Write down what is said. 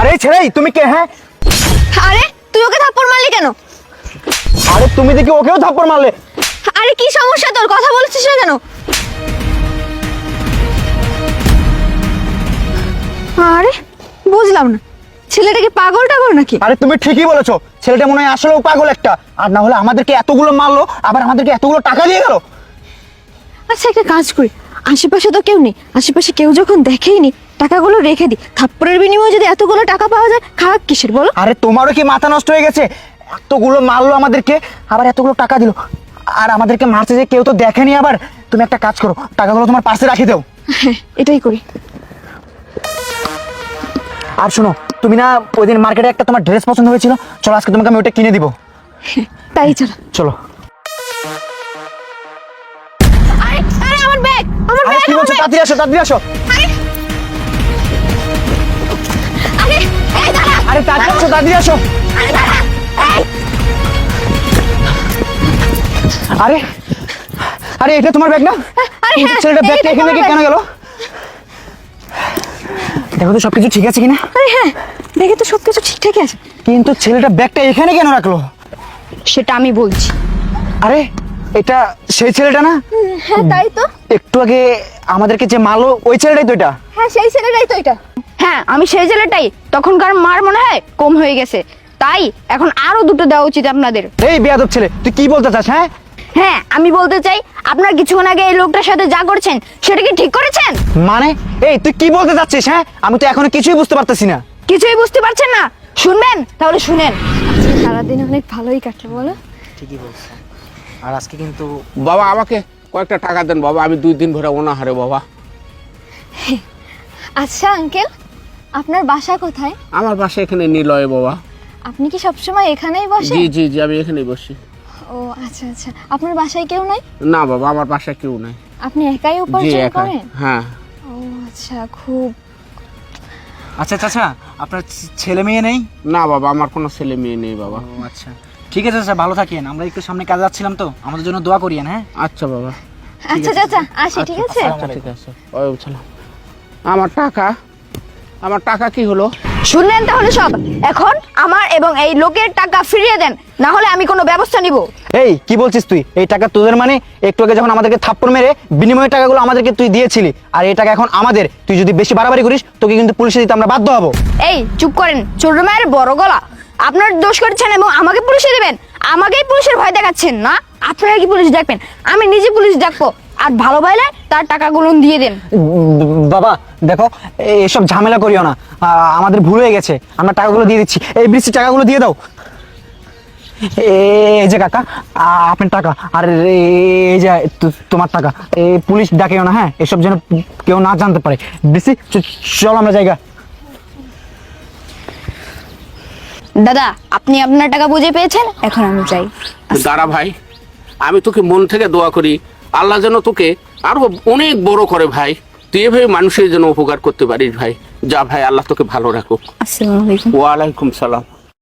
আরে ছেড়ে তুমি কে হ্যাঁ? আরে তুই ওকে থাপ্পড় মারলি কেন? আরে তুমি দেখি ওকেও থাপ্পড় মারলে। আরে কি সমস্যা তোর? কথা বলছিস না কেন? আরে বুঝলাম না। ছেলেটা কি পাগল টাগল নাকি? আরে তুমি ঠিকই বলেছ ছেলেটা মনে হয় আসলেও পাগল একটা। আর না হলে আমাদেরকে এতগুলো মারলো আবার আমাদেরকে এতগুলো টাকা দিয়ে গেল। আচ্ছা একটা কাজ করি। আশেপাশে তো কেউ নেই। আশেপাশে কেউ যখন দেখেই নি টাকাগুলো রেখে দি। থাপ্পড়ের বিনিময়ে যদি এতগুলো টাকা পাওয়া যায় খারাপ কিসের বলো? আরে তোমারও কি মাথা নষ্ট হয়ে গেছে? এতগুলো মারলো আমাদেরকে আবার এতগুলো টাকা দিল। আর আমাদেরকে মারছে যে কেউ তো দেখেনি আবার। তুমি একটা কাজ করো টাকাগুলো তোমার পাশে রাখি দাও। এটাই করি। আর শোনো তুমি না ওই দিন মার্কেটে একটা তোমার ড্রেস পছন্দ হয়েছিল। চলো আজকে তোমাকে আমি ওটা কিনে দিব। তাই চলো। চলো। আরে আরে আমার ব্যাগ আমার ব্যাগ কি বলছো? তাড়াতাড়ি আসো তাড়াতাড়ি আসো। আসো তাড়াতাড়ি আসো। আরে আরে এটা তোমার ব্যাগ না? হ্যাঁ, ছেলেটা ব্যাগটা এখানে রেখে কেন গেল? দেখো তো সবকিছু ঠিক আছে কিনা? আরে হ্যাঁ দেখে তো সবকিছু ঠিকঠাকই আছে। কিন্তু ছেলেটা ব্যাগটা এখানে কেন রাখল? সেটা আমি বলছি। আরে এটা সেই ছেলেটা না? হ্যাঁ তাই তো। একটু আগে আমাদেরকে যে মারলো ওই ছেলেটাই তো এটা? হ্যাঁ সেই ছেলেটাই তো এটা। হ্যাঁ আমি সেই ছেলেটাই তখনকার মার মনে হয় কম হয়ে গেছে। তাই এখন আরও দুটো দেওয়া উচিত আপনাদের। এই বেয়াদব ছেলে তুই কি বলতে চাস হ্যাঁ? হ্যাঁ আমি বলতে চাই আপনার কিছুক্ষণ আগে এই লোকটার সাথে যা করছেন সেটা কি ঠিক করেছেন? মানে? এই তুই কি বলতে চাচ্ছিস হ্যাঁ? আমি তো এখনও কিছুই বুঝতে পারতেছি না। কিছুই বুঝতে পারছেন না? শুনবেন? তাহলে শুনেন। সারাদিন অনেক ভালোই কাটলো বলো। ঠিকই বলছো। আর আজকে কিন্তু বাবা আমাকে কয়েকটা টাকা দেন বাবা। আমি দুই দিন ধরে অনাহারে বাবা। আচ্ছা আঙ্কেল। আপনার বাসা কোথায়? আমার বাসা এখানে নিলয় বাবা। আপনি কি সবসময় এখানেই বসেন? জি জি জি আমি এখানেই বসি। ও আচ্ছা আচ্ছা। আপনার বাসায় কেউ নাই? না বাবা আমার বাসায় কেউ নাই। আপনি একাই জি উপার্জন একা করেন? হ্যাঁ। ও আচ্ছা খুব আচ্ছা চাচা আপনার ছেলে মেয়ে নেই? না বাবা আমার কোনো ছেলে মেয়ে নেই বাবা। ও আচ্ছা। ঠিক আছে চাচা ভালো থাকেন। আমরা একটু সামনে কাজে যাচ্ছিলাম তো আমাদের জন্য দোয়া করিয়েন হ্যাঁ? আচ্ছা বাবা। আচ্ছা চাচা আসি ঠিক আছে? আচ্ছা ঠিক আছে। ওই সালাম আমার টাকা। আমার টাকা কি হলো? শুনলেন তাহলে সব। এখন আমার এবং এই লোকের টাকা ফিরিয়ে দেন না হলে আমি কোনো ব্যবস্থা নিব। এই কি বলছিস তুই? এই টাকা তোদের মানে? একটু আগে যখন আমাদেরকে থাপ্পড় মেরে বিনিময়ের টাকাগুলো আমাদেরকে তুই দিয়েছিলি আর এই টাকা এখন আমাদের তুই যদি বেশি বাড়াবাড়ি করিস তোকে কিন্তু পুলিশে দিতে আমরা বাধ্য হব। এই চুপ করেন ছোট মায়ের বড় গলা। আপনার দোষ করেছেন এবং আমাকে পুলিশে দেবেন। আমাকেই পুলিশের ভয় দেখাচ্ছেন না? আপনারা কি পুলিশ ডাকবেন আমি নিজে পুলিশ ডাকবো আর ভালো পাইলে তার টাকাগুলো দিয়ে দেন। বাবা দেখো এসব ঝামেলা করিও না। আমাদের ভুল হয়ে গেছে। আমরা টাকাগুলো দিয়ে দিচ্ছি। এই বৃষ্টির টাকাগুলো দিয়ে দাও। এ- এই যে কাকা আপনার টাকা। আর এই যে তোমার টাকা। এই পুলিশ ডাকেও না হ্যাঁ? এসব যেন কেউ না জানতে পারে। বৃষ্টি চল আমরা জায়গা। দাদা আপনি আপনার টাকা বুঝে পেয়েছেন? এখন আমি চাই দাঁড়া ভাই আমি তোকে মন থেকে দোয়া করি। আল্লাহ যেন তোকে আরও অনেক বড় করে ভাই। তুই এভাবে মানুষের জন্য উপকার করতে পারিস ভাই। যা ভাই আল্লাহ তোকে ভালো রাখুক। আসসালামু আলাইকুম। ওয়ালাইকুম সালাম।